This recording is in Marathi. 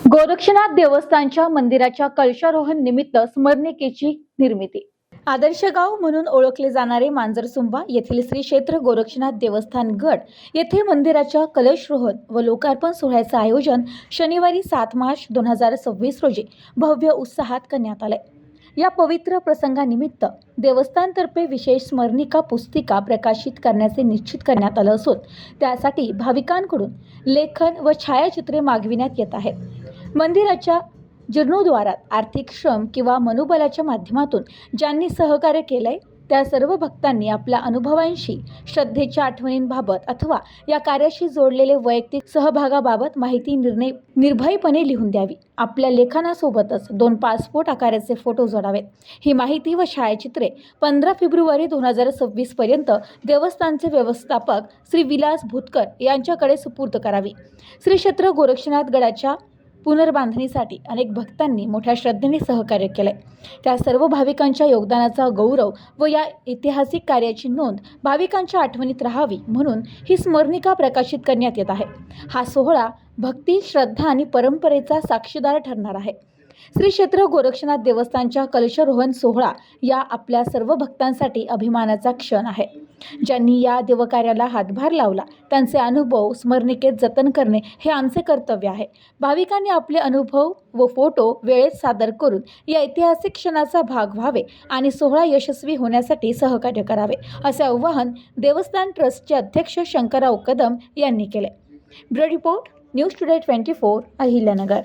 गोरक्षनाथ देवस्थानच्या मंदिराच्या कलशारोहण निमित्त स्मरणिकेची निर्मिती. आदर्श गाव म्हणून ओळखले जाणारे मांजरसुंबा येथील श्री क्षेत्र गोरक्षनाथ देवस्थान गड येथे मंदिराच्या कलशरोहण व लोकार्पण सोहळ्याचं आयोजन शनिवारी सात मार्च दोन हजार सव्वीस रोजी भव्य उत्साहात करण्यात आले या पवित्र प्रसंगानिमित्त देवस्थानतर्फे विशेष स्मरणिका पुस्तिका प्रकाशित करण्याचे निश्चित करण्यात आलं असून त्यासाठी भाविकांकडून लेखन व छायाचित्रे मागविण्यात येत आहे मंदिराच्या जीर्णोद्वारात आर्थिक श्रम किंवा मनोबलाच्या माध्यमातून ज्यांनी सहकार्य केलंय त्या सर्व भक्तांनी आपल्या अनुभवांशी श्रद्धेच्या आठवणींबाबत अथवा या कार्याशी जोडलेले वैयक्तिक सहभागाबाबत माहिती निर्णय निर्भयपणे लिहून द्यावी. आपल्या लेखनासोबतच दोन पासपोर्ट आकाराचे फोटो जोडावेत. ही माहिती व छायाचित्रे पंधरा फेब्रुवारी दोन हजार सव्वीस पर्यंत देवस्थानचे व्यवस्थापक श्री विलास भूतकर यांच्याकडे सुपूर्द करावी. श्री क्षेत्र गोरक्षनाथ गडाच्या पुनर्बांधणीसाठी अनेक भक्तांनी मोठ्या श्रद्धेने सहकार्य केलंय. त्या सर्व भाविकांच्या योगदानाचा गौरव व या ऐतिहासिक कार्याची नोंद भाविकांच्या आठवणीत राहावी म्हणून ही स्मरणिका प्रकाशित करण्यात येत आहे. हा सोहळा भक्ती श्रद्धा आणि परंपरेचा साक्षीदार ठरणार आहे. श्री क्षेत्र गोरक्षनाथ देवस्थानच्या कलशरोहण सोहळा या आपल्या सर्व भक्तांसाठी अभिमानाचा क्षण आहे. ज्यांनी या देवकार्याला हातभार लावला त्यांचे अनुभव स्मरणिकेत जतन करणे हे आमचे कर्तव्य आहे. भाविकांनी आपले अनुभव व फोटो वेळेत सादर करून या ऐतिहासिक क्षणाचा भाग व्हावे आणि सोहळा यशस्वी होण्यासाठी सहकार्य करावे असे आवाहन देवस्थान ट्रस्टचे अध्यक्ष शंकरराव कदम यांनी केले. Bureau report news today twenty four Ahilyanagar.